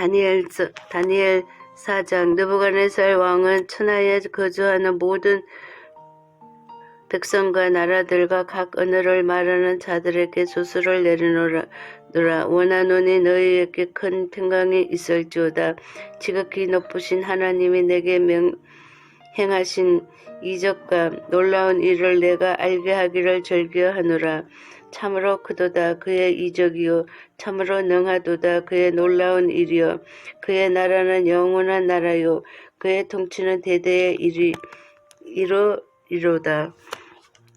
다니엘, 다니엘 4장 느부갓네살 왕은 천하에 거주하는 모든 백성과 나라들과 각 언어를 말하는 자들에게 조수를 내리노라. 원하노니 너희에게 큰 평강이 있을지어다. 지극히 높으신 하나님이 내게 명, 행하신 이적과 놀라운 일을 내가 알게 하기를 즐겨하노라. 참으로 크도다. 그의 이적이요. 참으로 능하도다. 그의 놀라운 일이요. 그의 나라는 영원한 나라요. 그의 통치는 대대의 일이 이로 이로다.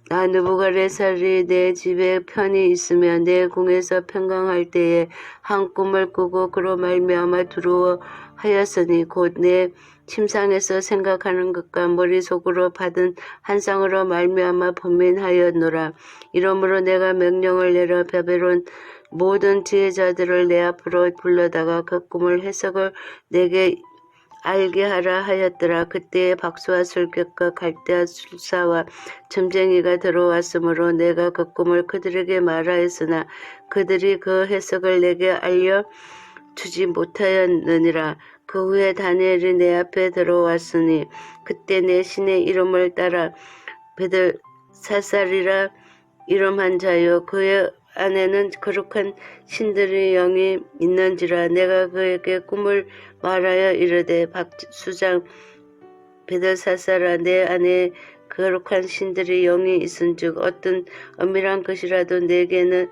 나 느부갓네살이 내 집에 편히 있으면 내 궁에서 평강할 때에 한 꿈을 꾸고 그로 말미암아 두려워 하였으니 곧내 침상에서 생각하는 것과 머릿속으로 받은 한상으로 말미암아 번민하였노라. 이러므로 내가 명령을 내려 바벨론 모든 지혜자들을 내 앞으로 불러다가 그 꿈을 해석을 내게 알게 하라 하였더라. 그때에 박수와 술객과 갈대아 술사와 점쟁이가 들어왔으므로 내가 그 꿈을 그들에게 말하였으나 그들이 그 해석을 내게 알려 주지 못하였느니라. 그 후에 다니엘이 내 앞에 들어왔으니 그때 내 신의 이름을 따라 베들 사살이라 이름한 자요 그의 안에는 거룩한 신들의 영이 있는지라 내가 그에게 꿈을 말하여 이르되 박수장 베델사사라 내 안에 거룩한 신들의 영이 있은즉 어떤 엄밀한 것이라도 내게는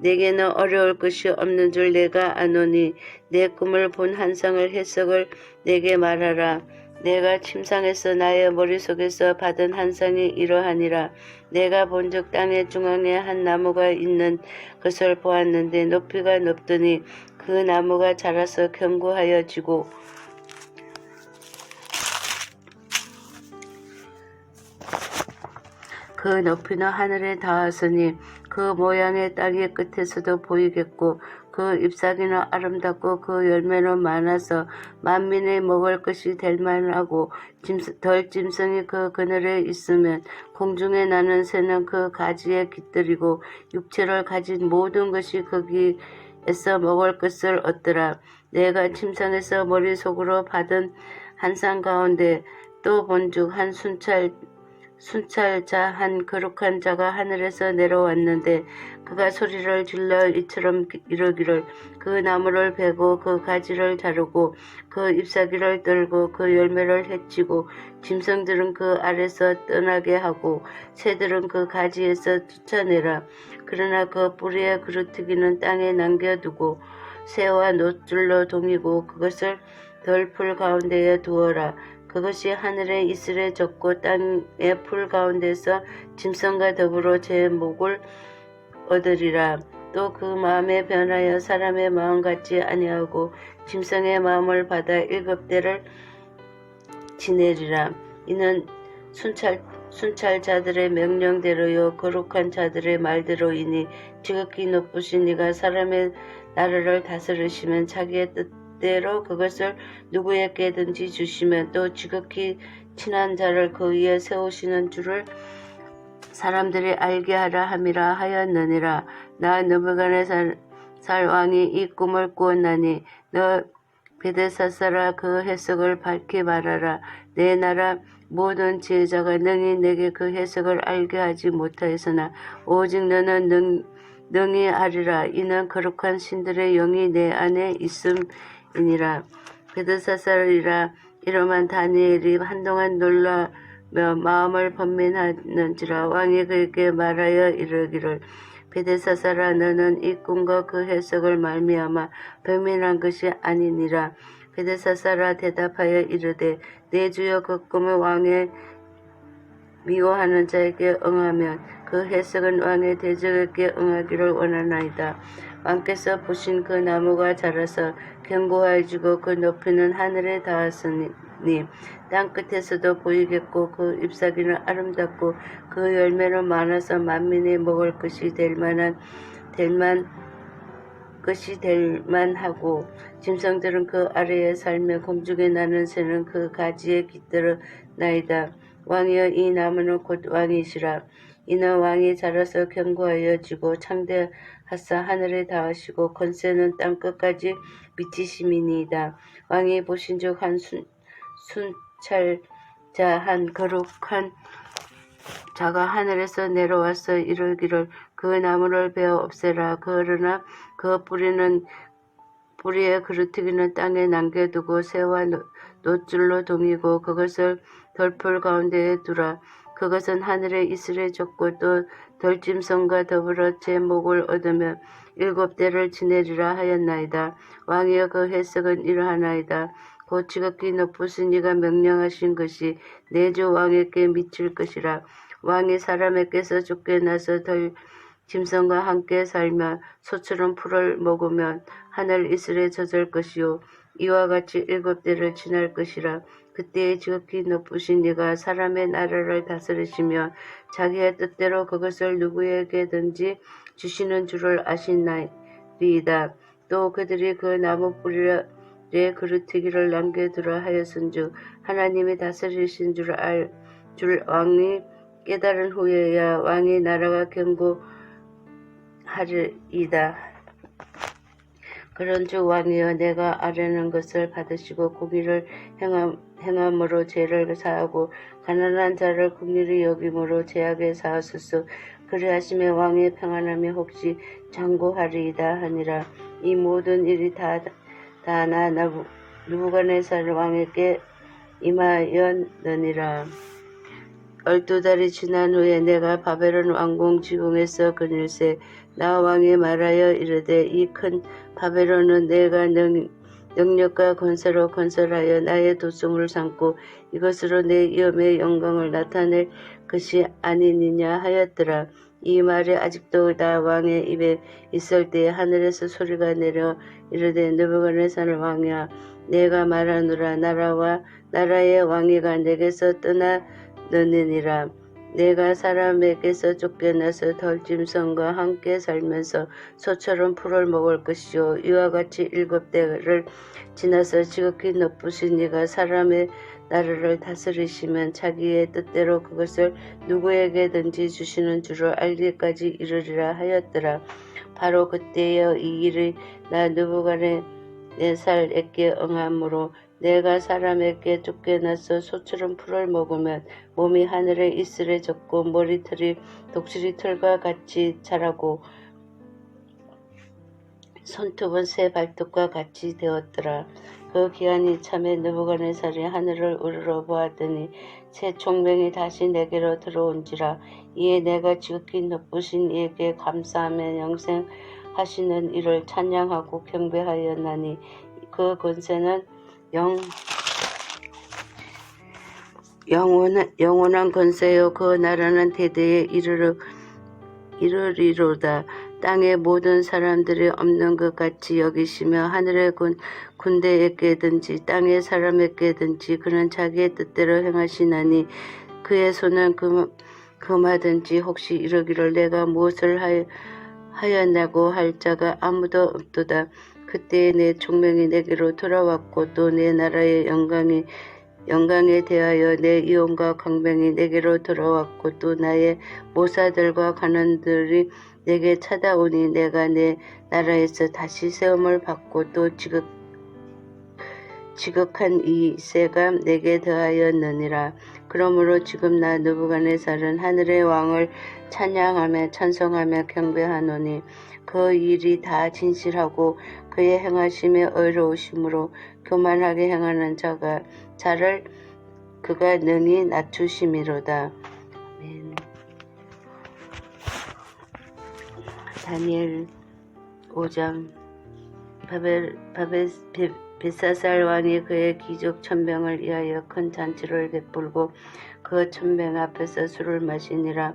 내게는 어려울 것이 없는 줄 내가 아노니 내 꿈을 본 한상을 해석을 내게 말하라. 내가 침상에서 나의 머릿속에서 받은 한상이 이러하니라. 내가 본즉 땅의 중앙에 한 나무가 있는 것을 보았는데 높이가 높더니 그 나무가 자라서 견고하여 지고 그 높이는 하늘에 닿았으니 그 모양의 땅의 끝에서도 보이겠고 그 잎사귀는 아름답고 그 열매는 많아서 만민의 먹을 것이 될 만하고 덜 짐승이 그 그늘에 있으면 공중에 나는 새는 그 가지에 깃들이고 육체를 가진 모든 것이 거기 에서 먹을 것을 얻더라. 내가 침상에서 머릿속으로 받은 한상 가운데 또 본즉 한 순찰 순찰자 한 거룩한 자가 하늘에서 내려왔는데 그가 소리를 질러 이처럼 이르기를 그 나무를 베고 그 가지를 자르고 그 잎사귀를 떨고 그 열매를 해치고 짐승들은 그 아래서 떠나게 하고 새들은 그 가지에서 쫓아내라. 그러나 그 뿌리에 그루트기는 땅에 남겨두고 새와 노줄로 동이고 그것을 덜풀 가운데에 두어라 그것이 하늘의 이슬에 젖고 땅의 풀 가운데서 짐승과 더불어 제 목을 얻으리라. 또 그 마음에 변하여 사람의 마음 같지 아니하고 짐승의 마음을 받아 일곱 대를 지내리라. 이는 순찰 순찰자들의 명령대로요 거룩한 자들의 말대로이니 지극히 높으신 이가 사람의 나라를 다스리시면 자기의 뜻 대로 그것을 누구에게든지 주시면 또 지극히 친한 자를 그 위에 세우시는 줄을 사람들이 알게 하라 함이라 하였느니라. 나 느부갓네살 살 왕이 이 꿈을 꾸었나니 너 베데사사라 그 해석을 밝히 말하라. 내 나라 모든 지혜자가 능히 내게 그 해석을 알게 하지 못하였으나 오직 너는 능, 능히 알리라. 이는 거룩한 신들의 영이 내 안에 있음 이니라 베드사살이라 이러한 다니엘이 한동안 놀라며 마음을 번민하는지라 왕이 그에게 말하여 이르기를 베데사사라 너는 이 꿈과 그 해석을 말미암아 번민한 것이 아니니라 베데사사라 대답하여 이르되 내 주여 그 꿈을 왕의 미워하는 자에게 응하면 그 해석은 왕의 대적에게 응하기를 원하나이다. 왕께서 보신 그 나무가 자라서 견고해지고 그 높이는 하늘에 닿았으니 땅 끝에서도 보이겠고 그 잎사귀는 아름답고 그 열매는 많아서 만민이 먹을 것이 될 만한 될만 것이 될 만하고 짐승들은 그 아래에 살며 공중에 나는 새는 그 가지에 깃들어 나이다. 왕이여 이 나무는 곧 왕이시라. 이는 왕이 자라서 견고하여 지고 창대 하사 하늘에 닿으시고 권세는 땅 끝까지 미치심이니이다. 왕이 보신즉 한 순, 순찰자 한 거룩한 자가 하늘에서 내려와서 이르기를 그 나무를 베어 없애라. 그러나 그 뿌리는 뿌리에 그루트기는 땅에 남겨두고 새와 노- 노줄로 동이고 그것을 덜풀 가운데에 두라. 그것은 하늘에 이슬에 젖고 또 덜짐승과 더불어 제 목을 얻으며 일곱 대를 지내리라 하였나이다. 왕이여 그 해석은 이러하나이다. 곧 지극히 높으신 이가 명령하신 것이 내주 왕에게 미칠 것이라. 왕이 사람에게서 쫓겨나서 덜 짐승과 함께 살며 소처럼 풀을 먹으면 하늘 이슬에 젖을 것이요 이와 같이 일곱 대를 지날 것이라 그때에 지극히 높으신 이가 사람의 나라를 다스리시며 자기의 뜻대로 그것을 누구에게든지 주시는 줄을 아시나이다 또 그들이 그 나무 뿌리에 그루트기를 남겨두라 하였은즉 하나님이 다스리신 줄 알 줄 왕이 깨달은 후에야 왕의 나라가 견고하리이다. 그런즉 왕이여 내가 아뢰는 것을 받으시고 공의를 행함, 행함으로 죄를 사하고 가난한 자를 국리를 여김으로 죄악에 사하소서. 그리하심에 왕의 평안함이 혹시 장고하리이다 하니라. 이 모든 일이 다 다나 누부갓네살 왕에게 임하였느니라. 열두 달이 지난 후에 내가 바벨론 왕궁 지붕에서 그닐세 나 왕이 말하여 이르되 이 큰 바벨론은 내가 능, 능력과 권세로 건설하여 나의 도성을 삼고 이것으로 내 위엄의 영광을 나타낼 것이 아니니냐 하였더라. 이 말이 아직도 나 왕의 입에 있을 때에 하늘에서 소리가 내려 이르되 느부갓네살 왕이야 내가 말하노라 나라와 나라의 왕위가 내게서 떠나느니라 내가 사람에게서 쫓겨나서 덜짐승과 함께 살면서 소처럼 풀을 먹을 것이요 이와 같이 일곱 대를 지나서 지극히 높으신 이가 사람의 나라를 다스리시면 자기의 뜻대로 그것을 누구에게든지 주시는 줄을 알기까지 이르리라 하였더라. 바로 그때여 이 일이 나 느부갓네살에게 응함으로 내가 사람에게 쫓겨나서 소처럼 풀을 먹으면 몸이 하늘의 이슬에 젖고 머리털이 독수리 털과 같이 자라고 손톱은 새 발톱과 같이 되었더라. 그 기한이 참에 느부갓네살이 하늘을 우러러 보았더니 새 총명이 다시 내게로 들어온지라 이에 내가 지극히 높으신 이에게 감사하며 영생하시는 이를 찬양하고 경배하였나니 그 권세는 영 영원한, 영원한 권세요. 그 나라는 대대에 이르르, 이르리로다. 땅의 모든 사람들이 없는 것 같이 여기시며 하늘의 군, 군대에게든지 땅의 사람에게든지 그는 자기의 뜻대로 행하시나니 그의 손은 금, 금하든지 혹시 이러기를 내가 무엇을 하여, 하였냐고 할 자가 아무도 없도다 그때에 내 총명이 내게로 돌아왔고 또 내 나라의 영광이 영광에 대하여 내 이혼과 강병이 내게로 돌아왔고 또 나의 모사들과 관원들이 내게 찾아오니 내가 내 나라에서 다시 세움을 받고 또 지극 지극한 이 세가 내게 더하였느니라. 그러므로 지금 나 느부갓네살은 하늘의 왕을 찬양하며 찬송하며 경배하노니 그 일이 다 진실하고 그의 행하심이 의로우심으로 교만하게 행하는 자가 자를 그가 능히 낮추심이로다. 아멘. 다니엘 5장 바벨 바벨 베, 베사살 왕이 그의 귀족 천병을 위하여 큰 잔치를 베풀고 그 천병 앞에서 술을 마시니라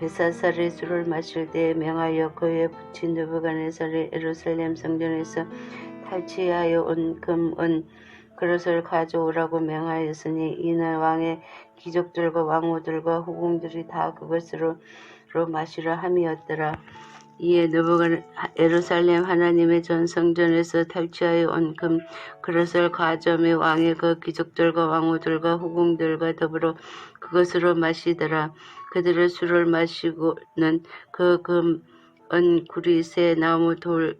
베사살이 술을 마실 때에 명하여 그의 부친 느부갓네살이 예루살렘 성전에서 탈취하여 온 금은 그릇을 가져오라고 명하였으니 이날 왕의 귀족들과 왕후들과 후궁들이 다 그것으로 마시려 함이었더라. 이에 느부갓 예루살렘 하나님의 전 성전에서 탈취하여 온 금 그릇을 가져매 왕의 그 귀족들과 왕후들과 후궁들과 더불어 그것으로 마시더라. 그들의 술을 마시고는 그 금 은, 구리, 새, 나무, 돌로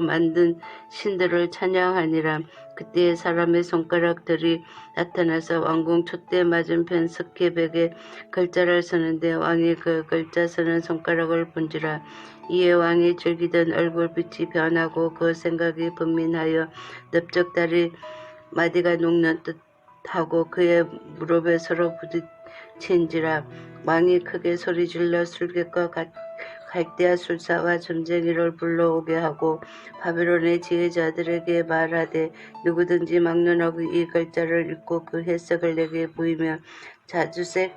만든 신들을 찬양하니라. 그때에 사람의 손가락들이 나타나서 왕궁 촛대 맞은편 스케백에 글자를 쓰는데 왕이 그 글자 쓰는 손가락을 본지라. 이에 왕이 즐기던 얼굴빛이 변하고 그 생각이 분민하여 넓적다리 마디가 녹는 듯하고 그의 무릎에 서로 부딪 힌지라 왕이 크게 소리질러 술객과 가- 갈대아 술사와 점쟁이를 불러오게 하고 바벨론의 지혜자들에게 말하되 누구든지 막론하고 이 글자를 읽고 그 해석을 내게 보이면 자주색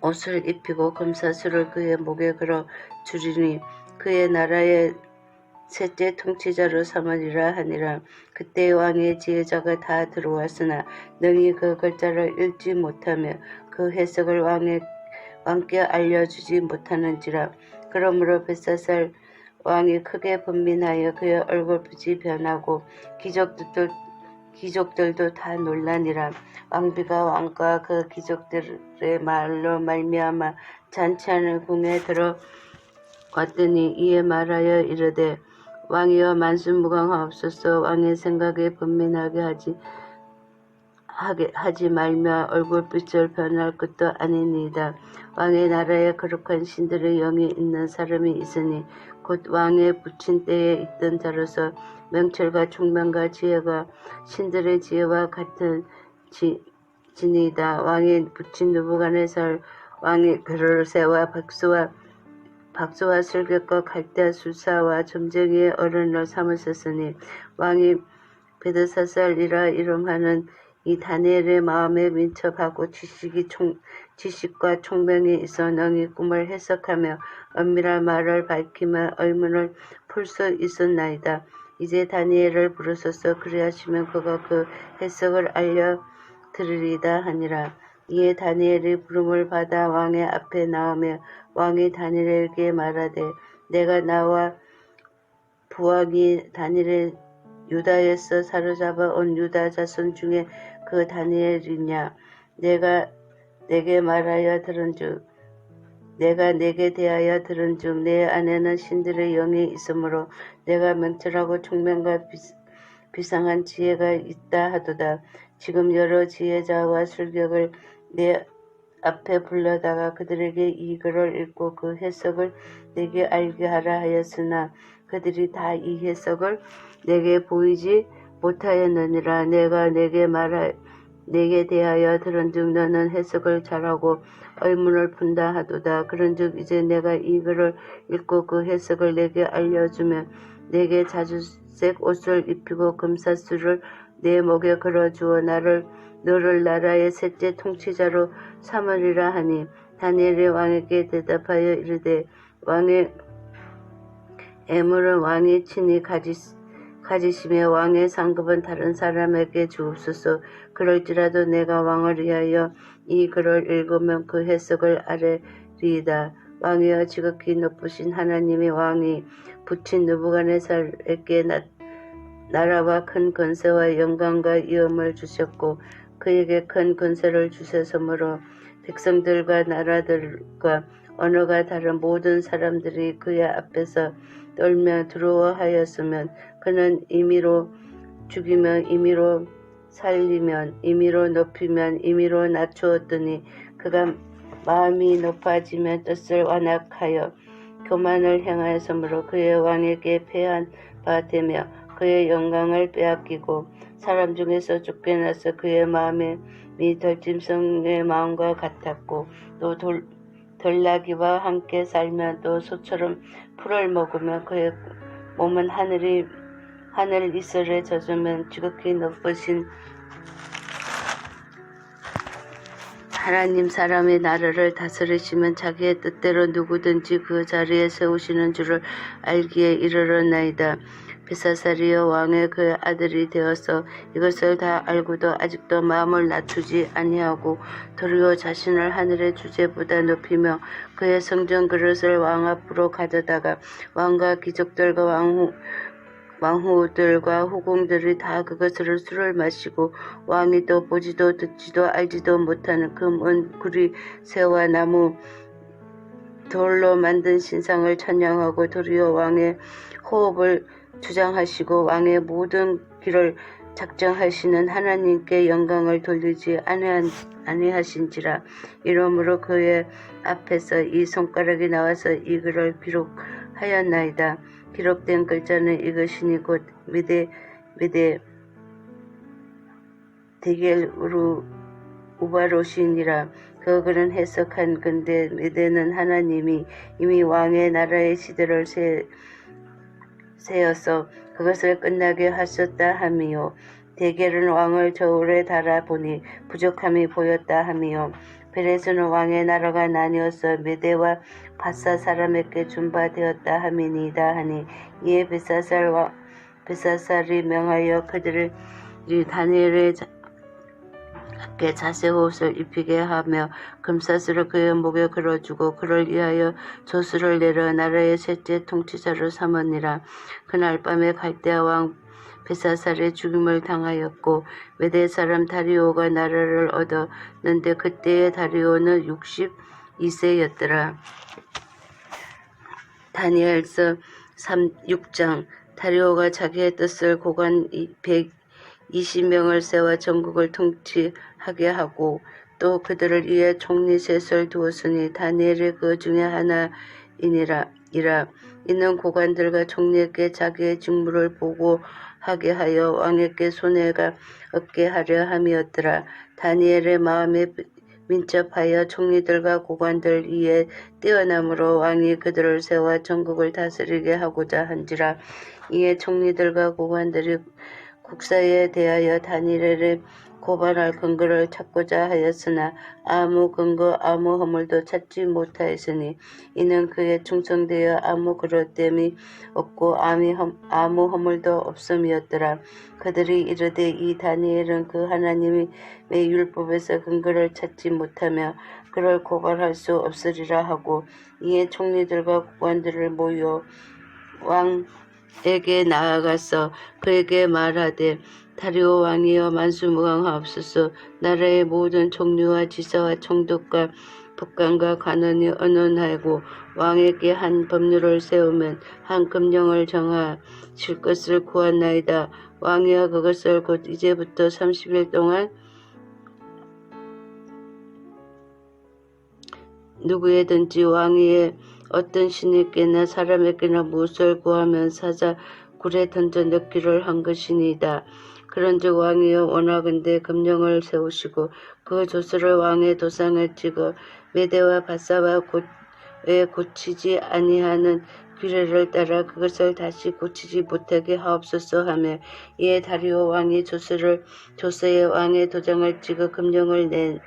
옷을 입히고 금사슬을 그의 목에 걸어 주리니 그의 나라의 셋째 통치자로 삼으리라 하니라. 그때 왕의 지혜자가 다 들어왔으나 능히 그 글자를 읽지 못하며 그 해석을 왕의 왕께 알려주지 못하는지라. 그러므로 벳사살 왕이 크게 분민하여 그의 얼굴빛이 변하고 기적들 기족들도 다 놀라니라. 왕비가 왕과 그 기족들의 말로 말미암아 잔치하는 궁에 들어 왔더니 이에 말하여 이르되 왕이여 만순무강하옵소서 왕의 생각에 분민하게 하지 하게 하지 말며 얼굴빛을 변할 것도 아니니이다. 왕의 나라에 거룩한 신들의 영이 있는 사람이 있으니 곧 왕의 붙인 때에 있던 자로서 명철과 총명과 지혜가 신들의 지혜와 같은 지, 진이다. 왕이 붙인 누부간의살 왕이 그를 새와 박수와 박수와 슬객과 갈대아 술사와 점쟁이의 어른을 삼으셨으니 왕이 베드사살이라 이름하는 이 다니엘의 마음에 민첩하고 지식이 총, 지식과 총명이 있어 능히 꿈을 해석하며 엄밀한 말을 밝히며 의문을 풀 수 있었나이다. 이제 다니엘을 부르소서 그리하시면 그가 그 해석을 알려 드리리다 하니라. 이에 다니엘이 부름을 받아 왕의 앞에 나오며 왕이 다니엘에게 말하되 내가 나와 부왕이 다니엘 유다에서 사로잡아 온 유다 자손 중에 그 다니엘이냐? 내가 내게 말하여 들은즉 내가 내게 대하여 들은즉 내 안에는 신들의 영이 있으므로 내가 명철하고 총명과 비, 비상한 지혜가 있다 하도다. 지금 여러 지혜자와 술객을 내 앞에 불러다가 그들에게 이 글을 읽고 그 해석을 내게 알게 하라 하였으나 그들이 다 이 해석을 내게 보이지 못하였느니라. 내가 내게 말하 내게 대하여 들은즉 너는 해석을 잘하고 의문을 푼다 하도다. 그런즉 이제 내가 이 글을 읽고 그 해석을 내게 알려주면 내게 자주색 옷을 입히고 금사슬을 내 목에 걸어주어 나를 너를 나라의 셋째 통치자로 삼으리라 하니 다니엘이 왕에게 대답하여 이르되 왕의 애물은 왕이 친히 가지, 가지시며 왕의 상급은 다른 사람에게 주옵소서. 그럴지라도 내가 왕을 위하여 이 글을 읽으면 그 해석을 아뢰리이다. 왕이여 지극히 높으신 하나님이 왕이 붙인 느부갓네살에게 나, 나라와 큰 권세와 영광과 위엄을 주셨고 그에게 큰 권세를 주셨으므로 백성들과 나라들과 언어가 다른 모든 사람들이 그의 앞에서 떨며 두려워하였으면 그는 임의로 죽이면 임의로 살리면 임의로 높이면 임의로 낮추었더니 그가 마음이 높아지면 뜻을 완악하여 교만을 행하였으므로 그의 왕에게 패한 바 되며 그의 영광을 빼앗기고 사람 중에서 쫓겨나서 그의 마음에 미 덜짐승의 마음과 같았고 또 돌, 돌나기와 함께 살며 또 소처럼 풀을 먹으며 그의 몸은 하늘이 하늘 이슬에 젖으면 지극히 높으신 하나님 사람의 나라를 다스리시면 자기의 뜻대로 누구든지 그 자리에 세우시는 줄을 알기에 이르렀나이다. 비사사리여 왕의 그 아들이 되어서 이것을 다 알고도 아직도 마음을 낮추지 아니하고 도리어 자신을 하늘의 주제보다 높이며 그의 성전 그릇을 왕 앞으로 가져다가 왕과 귀족들과 왕후 왕후들과 후궁들이 다 그것으로 술을 마시고 왕이 또 보지도 듣지도 알지도 못하는 금, 은, 구리, 새와 나무 돌로 만든 신상을 찬양하고 도리어 왕의 호흡을 주장하시고 왕의 모든 길을 작정하시는 하나님께 영광을 돌리지 아니하신지라 이러므로 그의 앞에서 이 손가락이 나와서 이 글을 기록하였나이다. 기록된 글자는 이것이니 곧 미대 미대 데겔우루 우바로시니라 그 글은 해석한 근데 미대는 하나님이 이미 왕의 나라의 시대를 세, 세어서 그것을 끝나게 하셨다 함이요. 데겔은 왕을 저울에 달아 보니 부족함이 보였다 함이요. 베레스는 왕의 나라가 나뉘어서 메대와 바사 사람에게 준바되었다 함이니이다 하니 이에 베사살 와 베사살이 명하여 그들을 이 다니엘의 자- 께 자색 옷을 입히게 하며 금사슬을 그의 목에 걸어주고 그를 위하여 조수를 내려 나라의 셋째 통치자로 삼으니라 그날 밤에 갈대아 왕 베사살의 죽임을 당하였고 메대 사람 다리오가 나라를 얻었는데 그때의 다리오는 62세였더라. 다니엘서 3, 6장 다리오가 자기의 뜻을 고관 120명을 세워 전국을 통치하게 하고 또 그들을 위해 총리 셋을 두었으니 다니엘이 그 중에 하나이니라 이라. 이는 고관들과 총리에게 자기의 직무를 보고 하게 하여 왕에게 손해가 없게 하려 함이었더라. 다니엘의 마음에 민첩하여 총리들과 고관들 위에 뛰어남으로 왕이 그들을 세워 전국을 다스리게 하고자 한지라. 이에 총리들과 고관들이 국사에 대하여 다니엘을 고발할 근거를 찾고자 하였으나 아무 근거 아무 허물도 찾지 못하였으니 이는 그의 충성되어 아무 그릇됨이 없고 아무 허물도 없음이었더라. 그들이 이르되 이 다니엘은 그 하나님이 의 율법에서 근거를 찾지 못하며 그를 고발할 수 없으리라 하고 이에 총리들과 국관들을 모여 왕 에게 나아가서 그에게 말하되 다리오 왕이여 만수무강하옵소서. 나라의 모든 종류와 지사와 총독과 법관과 관원이 언언하고 왕에게 한 법률을 세우면 한 금령을 정하실 것을 구하나이다. 왕이여 그것을 곧 이제부터 30일 동안 누구에든지 왕위에 어떤 신에게나 사람에게나 무엇을 구하면 사자 굴에 던져 넣기를 한 것이니이다. 그런즉 왕이여 원하건대 금령을 세우시고 그 조서를 왕의 도상에 찍어 메대와 바사와 곧에 고치지 아니하는 규례를 따라 그것을 다시 고치지 못하게 하옵소서 하며 이에 다리오 왕이 조서를 조서의 왕의 도장을 찍어 금령을 내,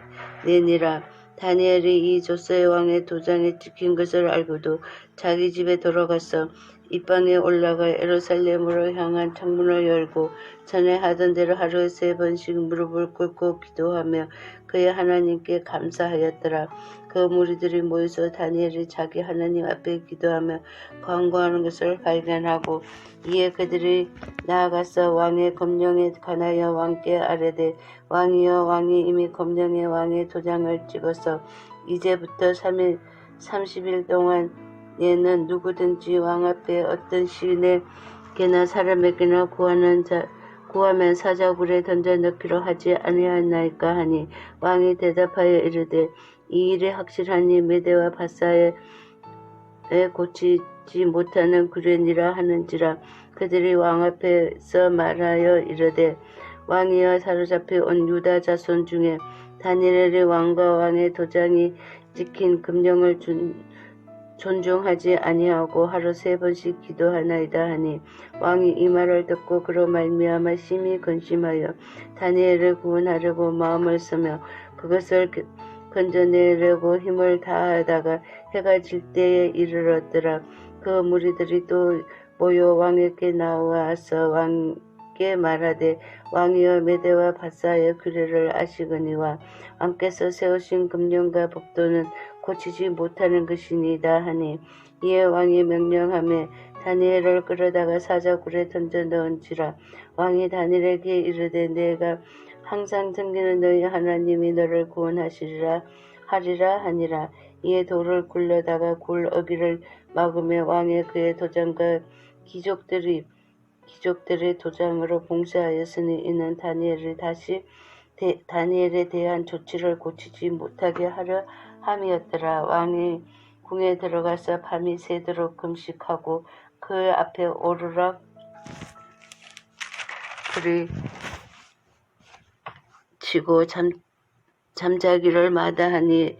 내니라. 다니엘이 이 조서의 왕의 도장에 찍힌 것을 알고도 자기 집에 돌아가서 이방에 올라가 예루살렘으로 향한 창문을 열고 전에 하던 대로 하루에 세 번씩 무릎을 꿇고 기도하며 그의 하나님께 감사하였더라. 그 무리들이 모여서 다니엘이 자기 하나님 앞에 기도하며 광고하는 것을 발견하고 이에 그들이 나아가서 왕의 검령에 관하여 왕께 아뢰되 왕이여 왕이 이미 검령의 왕의 도장을 찍어서 이제부터 3일, 30일 동안 얘는 누구든지 왕 앞에 어떤 시인에게나 사람에게나 구하는 자 구하면 사자굴에 던져 넣기로 하지 아니하나이까 하니 왕이 대답하여 이르되 이 일이 확실하니 메대와 바사에 에 고치지 못하는 구련이라 하는지라 그들이 왕 앞에서 말하여 이르되 왕이여 사로잡혀 온 유다 자손 중에 다니엘의 왕과 왕의 도장이 찍힌 금령을 준, 존중하지 아니하고 하루 세 번씩 기도하나이다 하니 왕이 이 말을 듣고 그로 말미암아 심히 근심하여 다니엘을 구원하려고 마음을 쓰며 그것을 그- 건져내려고 힘을 다하다가 해가 질 때에 이르렀더라. 그 무리들이 또 모여 왕에게 나와서 왕께 말하되 왕이여 메대와 바사의 규례를 아시거니와 왕께서 세우신 금령과 법도는 고치지 못하는 것이니이다 하니 이에 왕이 명령함에 다니엘을 끌어다가 사자굴에 던져 넣은지라. 왕이 다니엘에게 이르되 내가 항상 섬기는 너희 하나님이 너를 구원하시리라 하리라 하니라 이에 돌을 굴려다가 굴 어기를 막으며 왕의 그의 도장과 귀족들이 귀족들의 도장으로 봉쇄하였으니 이는 다니엘을 다시 대, 다니엘에 대한 조치를 고치지 못하게 하려 함이었더라. 왕이 궁에 들어가서 밤이 새도록 금식하고 그 앞에 오르락 불 이 치고 잠, 잠자기를 마다하니라.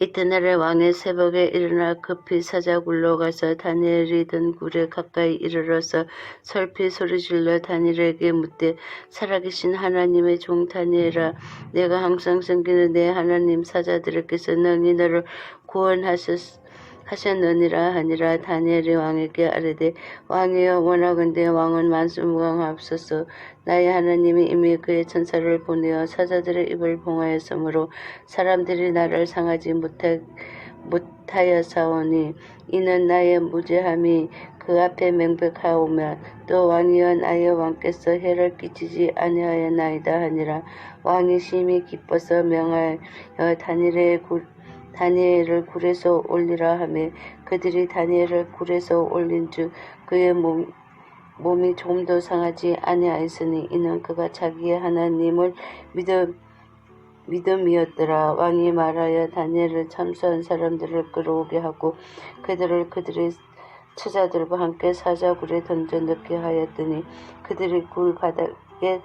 이튿날에 왕의 새벽에 일어나 급히 사자굴로 가서 다니엘이 든 굴에 가까이 이르러서 설피 소리질러 다니엘에게 묻되 살아계신 하나님의 종 다니엘아 내가 항상 섬기는 내 하나님 사자들에게서 능히 너를 구원하셨 하셨느니라 하니라. 다니엘이 왕에게 아뢰되 왕이여 원하건대 왕은 만수무강하옵소서. 나의 하나님이 이미 그의 천사를 보내어 사자들의 입을 봉하였으므로 사람들이 나를 상하지 못하, 못하여사오니 이는 나의 무죄함이 그 앞에 명백하오며 또 왕이여 나의 왕께서 해를 끼치지 아니하였나이다 하니라. 왕이 심히 기뻐서 명하여 다니엘의 굴 다니엘을 굴에서 올리라 하매 그들이 다니엘을 굴에서 올린 즉 그의 몸, 몸이 조금도 상하지 아니하였으니 이는 그가 자기의 하나님을 믿음, 믿음이었더라. 왕이 말하여 다니엘을 참수한 사람들을 끌어오게 하고 그들을 그들의 처자들과 함께 사자굴에 던져 넣게 하였더니 그들이 굴 바닥에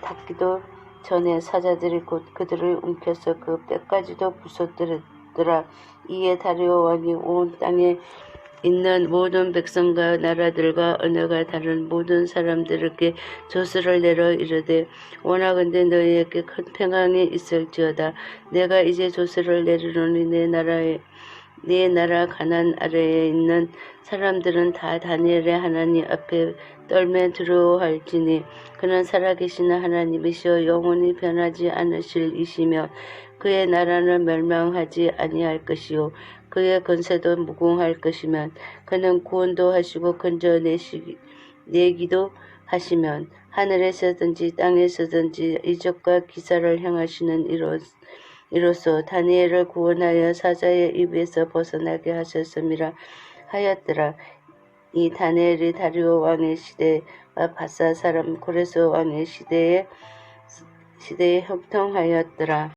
닿기도 전에 사자들이 곧 그들을 움켜서 그 뼈까지도 부숴들 었더라. 이에 다리오 왕이 온 땅에 있는 모든 백성과 나라들과 언어가 다른 모든 사람들에게 조서를 내려 이르되 원하건대 너희에게 큰 평강이 있을지어다 내가 이제 조서를 내리노니 내 나라에 네 나라 가난 아래에 있는 사람들은 다 다니엘의 하나님 앞에 떨며 두려워할지니 그는 살아계신 하나님이시여 영원히 변하지 않으실 이시며 그의 나라는 멸망하지 아니할 것이요 그의 건세도 무궁할 것이면 그는 구원도 하시고 건져내시 내기도 하시면 하늘에서든지 땅에서든지 이적과 기사를 행하시는 이로 이로써 다니엘을 구원하여 사자의 입에서 벗어나게 하셨음이라 하였더라. 이 다니엘이 다리오 왕의 시대와 바사 사람 고레스 왕의 시대에 시대에 형통하였더라.